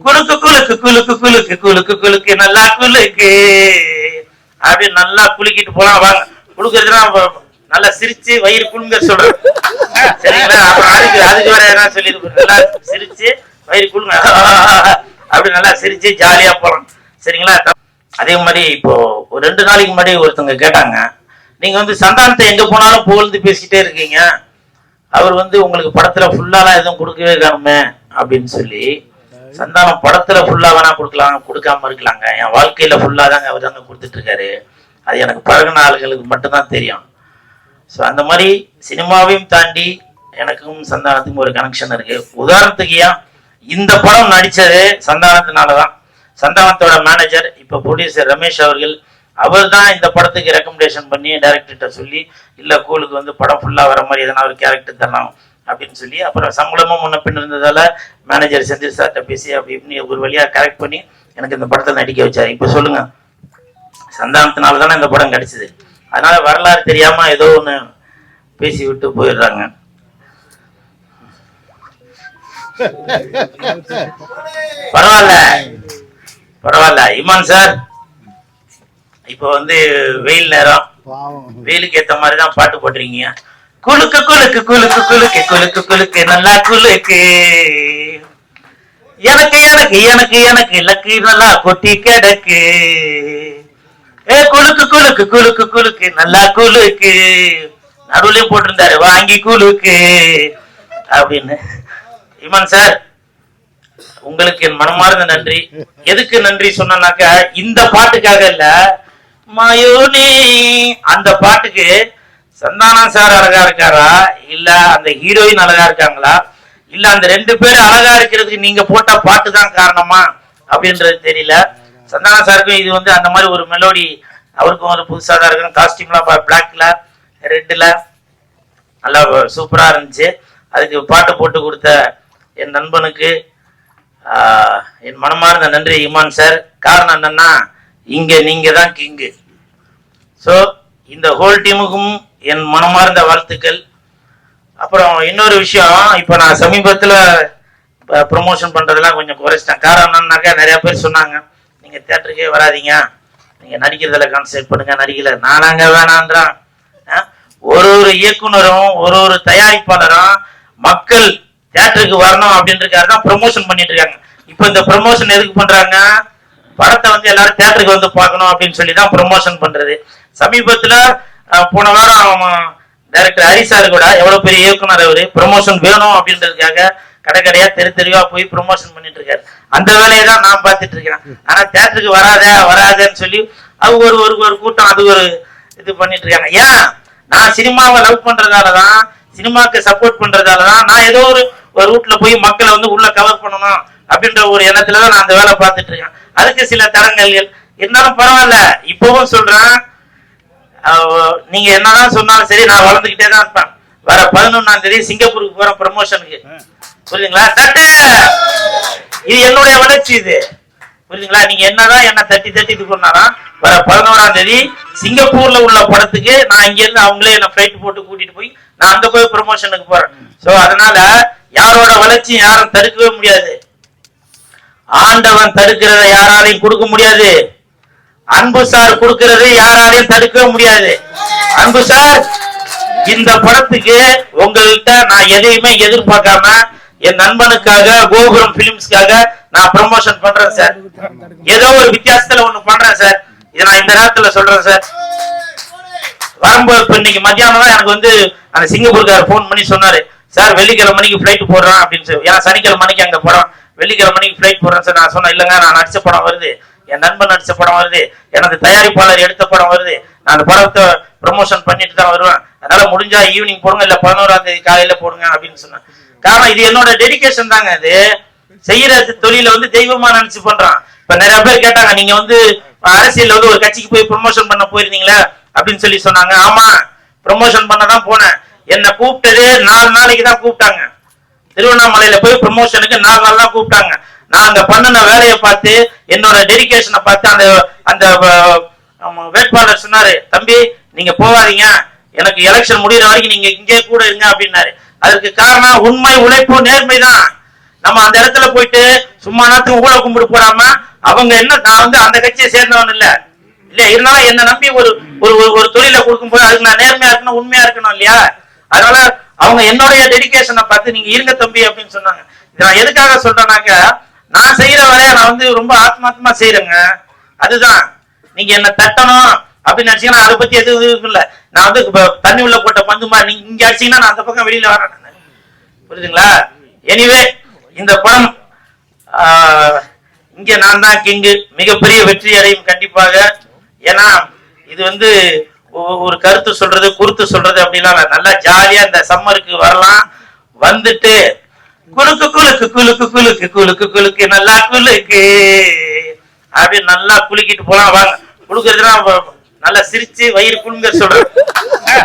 குலுக்கு குலுக்கு குலுக்கு குலுக்கு குலுக்கு குலுக்கு நல்லா குலுக்கு. அப்படியே நல்லா குலுக்கிட்டு போலாம் வாங்க. குலுக்குறதுனா நல்லா சிரிச்சு வயிறு குலுங்க சொல்றேன் சரிங்களா? அதுக்கு அதுக்கு வேற என்ன சொல்லி நல்லா சிரிச்சு வயிறு குலுங்க அப்படி நல்லா சிரிச்சு ஜாலியா போலாம். சரிங்களா? அதே மாதிரி இப்போ ஒரு ரெண்டு நாளைக்கு முன்னாடி ஒருத்தவங்க கேட்டாங்க நீங்க வந்து சந்தானத்தை எங்க போனாலும் புகழ்ந்து பேசிட்டே இருக்கீங்க. அவர் வந்து உங்களுக்கு படத்துல ஃபுல்லாலாம் எதுவும் கொடுக்கவே காணுமே அப்படின்னு சொல்லி சந்தானம் படத்துல ஃபுல்லா வேணா கொடுக்கலாம் கொடுக்காம இருக்கலாங்க. என் வாழ்க்கையில ஃபுல்லா தாங்க அவர் தாங்க கொடுத்துட்டு இருக்காரு அது எனக்கு பழகின ஆளுங்களுக்கு மட்டும்தான் தெரியும். ஸோ அந்த மாதிரி சினிமாவையும் தாண்டி எனக்கும் சந்தானத்துக்கும் ஒரு கனெக்ஷன் இருக்கு. உதாரணத்துக்கு ஏன்? இந்த படம் நடிச்சது சந்தானத்தினால தான் சந்தானத்தோட மேனேஜர் இப்போ ப்ரொடியூசர் ரமேஷ் அவர்கள் அவர் தான் இந்த படத்துக்கு ரெக்கமெண்டேஷன் பண்ணி டைரக்டர்கிட்ட சொல்லி இல்லை கூலுக்கு வந்து படம் ஃபுல்லாக வர மாதிரி எதனா ஒரு கேரக்டர் தரலாம். அப்படின்னு சொல்லி அப்புறம் சம்பளமும் முன்ன பின் இருந்ததால மேனேஜர் செந்தில் சார்கிட்ட பேசி அப்படி இப்படி ஒரு வழியாக கரெக்ட் பண்ணி எனக்கு இந்த படத்தை நடிக்க வச்சார். இப்போ சொல்லுங்க. சந்தானத்தினால தானே இந்த படம் கிடைச்சது. அதனால வரலாறு தெரியாம ஏதோ ஒன்று பேசி விட்டு போயிடுறாங்க. பரவாயில்ல. பரவாயில்ல. இமான் சார் இப்போ வந்து வெயில் நேரம். வெயிலுக்கு ஏத்த மாதிரி தான் பாட்டு போடுறீங்க குலுக்கு குலுக்கு குலுக்கு குலுக்கு குலுக்கு குலுக்கு நல்லா குலுக்கு. எனக்கு எனக்கு எனக்கு எனக்கு லக்கு நல்லா கொட்டி கிடக்கு. ஏ குலுக்கு குலுக்கு குலுக்கு குலுக்கு நல்லா குலுக்கு. நடுவுலயும் போட்டிருந்தாரு வாங்கி குலுக்கு. அப்படின்னு. இமான் சார் உங்களுக்கு என் மனமார்ந்த நன்றி. எதுக்கு நன்றி சொன்னாக்க இந்த பாட்டுக்காக இல்ல. மயோனே அந்த பாட்டுக்கு சந்தானம் சார் அழகா இருக்காரா? இல்ல அந்த ஹீரோயின் அழகா இருக்காங்களா? இல்ல அந்த ரெண்டு பேரும் அழகா இருக்கிறதுக்கு நீங்க போட்ட பாட்டு தான் காரணமா? அப்படின்றது தெரியல. சந்தானம் சாருக்கும் இது வந்து அந்த மாதிரி ஒரு மெலோடி அவருக்கும் ஒரு புதுசா தான் இருக்கும் காஸ்டியூம்லாம் பிளாக்ல ரெட்ல நல்லா சூப்பரா இருந்துச்சு. அதுக்கு பாட்டு போட்டு கொடுத்த என் நண்பனுக்கு என் மனமார்ந்த நன்றி இமான் சார். காரணம் என்னன்னா இங்க நீங்க தான் கிங்கு ஸோ இந்த ஹோல் டீமுக்கும் என் மனமார்ந்த வாழ்த்துக்கள். அப்புறம் இன்னொரு விஷயம் இப்போ நான் சமீபத்தில் ப்ரொமோஷன் பண்ணுறதெல்லாம் கொஞ்சம் குறைச்சிட்டேன். காரணம் என்னன்னாக்கா நிறைய பேர் சொன்னாங்க நீங்கள் தேட்டருக்கே வராதீங்க. நீங்கள் நடிக்கிறதில் கான்சென்ட்ரேட் பண்ணுங்க நடிக்கல. நானாங்க வேணான்றான். ஒரு ஒரு இயக்குனரும் ஒரு ஒரு தயாரிப்பாளரும் மக்கள் தேட்டருக்கு வரணும் அப்படின்றக்காரு தான் ப்ரொமோஷன் பண்ணிட்டு இருக்காங்க. இப்போ இந்த ப்ரொமோஷன் எதுக்கு பண்ணுறாங்க படத்தை வந்து எல்லாரும் தேட்டருக்கு வந்து பார்க்கணும் அப்படின்னு சொல்லி தான் ப்ரொமோஷன் பண்றது. சமீபத்துல போன வாரம் டைரக்டர் ஹரி சார் கூட எவ்வளவு பெரிய இயக்குனர் அவரு? ப்ரொமோஷன் வேணும் அப்படின்றதுக்காக கடை கடையா தெரு தெருவா போய் ப்ரொமோஷன் பண்ணிட்டு இருக்காரு. அந்த வேலையை தான் நான் பார்த்துட்டு இருக்கிறேன் ஆனா தேட்டருக்கு வராத வராதன்னு சொல்லி அவங்க ஒரு ஒரு ஒரு கூட்டம் அது ஒரு இது பண்ணிட்டு இருக்காங்க. ஏன்? நான் சினிமாவை லவ் பண்றதால தான் சினிமாக்கு சப்போர்ட் பண்றதால தான் நான் ஏதோ ஒரு ஒரு ரூட்ல போய் மக்களை வந்து உள்ள கவர் பண்ணணும் அப்படின்ற ஒரு எண்ணத்துலதான் நான் அந்த வேலை பார்த்துட்டு இருக்கேன். அதுக்கு சில தரங்கள் இருந்தாலும் பரவாயில்ல. இப்பவும் சொல்றேன் நீங்க என்னதான் சொன்னாலும் சரி நான் வளர்ந்துகிட்டே தான் இருப்பேன். வர பதினொன்னாம் தேதி சிங்கப்பூருக்கு போறேன் ப்ரமோஷனுக்கு புரியுதுங்களா? தட்டு! இது என்னுடைய வளர்ச்சி இது. புரியுதுங்களா? நீங்க என்னதான் என்ன தட்டி தட்டி இது பண்ணாலும் வர பதினோராம் தேதி சிங்கப்பூர்ல உள்ள படத்துக்கு நான் இங்க இருந்து அவங்களே என்ன ஃபிளைட் போட்டு கூட்டிட்டு போய் நான் அங்க போய் ப்ரமோஷனுக்கு போறேன். சோ அதனால யாரோட வளர்ச்சியும் யாரும் தடுக்கவே முடியாது. ஆண்டவன் தடுக்கிறத யாராலையும் கொடுக்க முடியாது. அன்பு சார் கொடுக்கிறது யாராலையும் தடுக்கவே முடியாது. அன்பு சார் இந்த படத்துக்கு உங்கள்கிட்ட நான் எதையுமே எதிர்பார்க்காம என் நண்பனுக்காக கோபுரம் பிலிம்ஸ்க்காக நான் ப்ரமோஷன் பண்றேன் சார். ஏதோ ஒரு வித்தியாசத்துல ஒண்ணு பண்றேன் சார். இதை நான் இந்த நேரத்துல சொல்றேன் சார். வரும்போது இப்ப இன்னைக்கு மத்தியானம் தான் எனக்கு வந்து அந்த சிங்கப்பூருக்கார ஃபோன் பண்ணி சொன்னாரு. சார் வெள்ளிக்கிழமை மணிக்கு ஃபிளைட் போடுறான் அப்படின்னு சொல்லி. ஏன்னா சனிக்கிழமை மணிக்கு அங்க போறோம். வெள்ளிக்கிழமை மணிக்கு ஃபிளைட் போடுறேன் சார் நான் சொன்னேன். இல்லைங்க நான் நடிச்ச படம் வருது. என் நண்பன் நடிச்ச படம் வருது எனது தயாரிப்பாளர் எடுத்த படம் வருது. நான் அந்த படத்தை ப்ரமோஷன் பண்ணிட்டு தான் வருவேன். அதனால முடிஞ்சா ஈவினிங் போடுங்க இல்ல பதினோராம் தேதி காலையில போடுங்க அப்படின்னு சொன்னேன். காரணம் இது என்னோட டெடிக்கேஷன் தாங்க இது செய்யற தொழில வந்து தெய்வமா நினைச்சு பண்றான். இப்ப நிறைய பேர் கேட்டாங்க நீங்க வந்து அரசியல்ல வந்து ஒரு கட்சிக்கு போய் ப்ரொமோஷன் பண்ண போயிருந்தீங்களா அப்படின்னு சொல்லி சொன்னாங்க. ஆமா ப்ரொமோஷன் பண்ண தான் போனேன். என்ன கூப்பிட்டது நாலு நாளைக்கு தான் கூப்பிட்டாங்க. திருவண்ணாமலையில போய் ப்ரொமோஷனுக்கு நாலு நாள் தான் கூப்பிட்டாங்க. நான் அங்க பண்ணின வேலையை பார்த்து என்னோட டெடிகேஷனை பார்த்து அந்த அந்த வேட்பாளர் சொன்னாரு தம்பி நீங்க போகாதீங்க. எனக்கு எலெக்ஷன் முடிகிற வரைக்கும் நீங்க இங்கே கூட இருங்க அப்படின்னாரு. அதுக்கு காரணம் உண்மை உழைப்பு நேர்மை தான். நம்ம அந்த இடத்துல போயிட்டு சும்மா நேரத்துக்கு ஊழல் கும்பிட்டு போறாம அவங்க என்ன நான் வந்து அந்த கட்சியை சேர்ந்தவன் இல்ல. இல்ல இருந்தாலும் என்ன நம்பி ஒரு ஒரு ஒரு- ஒரு தொழிலை கொடுக்கும்போது அதுக்கு நான் நேர்மையா இருக்கணும் உண்மையா இருக்கணும் இல்லையா? அதனால அவங்க என்னுடைய டெடிகேஷனை பார்த்து நீங்க இருங்க தம்பி அப்படின்னு சொன்னாங்க. இதை நான் எதுக்காக சொல்றேன்னாக்க நான் செய்யற வேலையை நான் வந்து ரொம்ப ஆத்மாத்மா செய்யறேங்க அதுதான். நீங்க என்ன தட்டணும் அப்படின்னு நினைச்சீங்கன்னா அதை பத்தி எதுவும் இதுவும் இல்ல. நான் வந்து தண்ணி உள்ள போட்ட பந்து மாதிரி நீங்க இங்க அடிச்சீங்கன்னா நான் அந்த பக்கம் வெளியில வரேன் புரியுதுங்களா? எனிவே இந்த படம் இங்க நான் தான் கிங்கு. மிகப்பெரிய வெற்றி அடையும் கண்டிப்பாக. ஏன்னா இது வந்து ஒரு கருத்து சொல்றது குருத்து சொல்றது அப்படிலாம் நல்லா ஜாலியா இந்த சம்மருக்கு வரலாம். வந்துட்டு குலுக்கு குலுக்கு குலுக்கு குலுக்கு குலுக்கு குலுக்கு நல்லா குலுக்கு. அப்படின்னு நல்லா குலுக்கிட்டு போலாம் வாங்க. குலுக்குறதுனா நல்லா சிரிச்சு வயிறு குலுங்க சொல்றேன்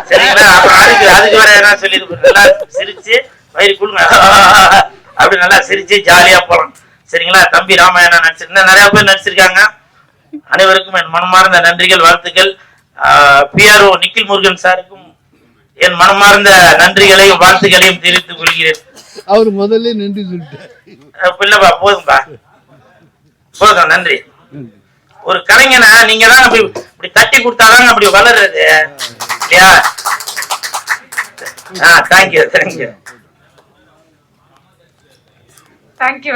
சரிங்களா? அப்புறம் அதுக்கு அதுக்கு வேற என்ன சொல்லிட்டு நல்லா சிரிச்சு வயிறு குலுங்க. அப்படி நல்லா சிரிச்சு ஜாலியா போலாம். சரிங்களா? தம்பி ராமாயணம் நடிச்சு நிறைய பேர் நடிச்சிருக்காங்க. அனைவருக்கும் என் மனமார்ந்த நன்றிகள் வாழ்த்துக்கள். பிஆர்ஓ நிக்கில் முருகன் சாருக்கும் என் மனமார்ந்த நன்றிகளையும் வாழ்த்துக்களையும் தெரிவித்துக் கொள்கிறேன். அவர் முதல்ல நன்றி சொல்லிட்டார். போதும்பா. போதும் நன்றி. ஒரு கலைஞனை நீங்க தான் அப்படி இப்படி தட்டி கொடுத்தாதாங்க அப்படி வளருது இல்லையா? ஆ தேங்க்யூ தேங்க்யூ தேங்க்யூ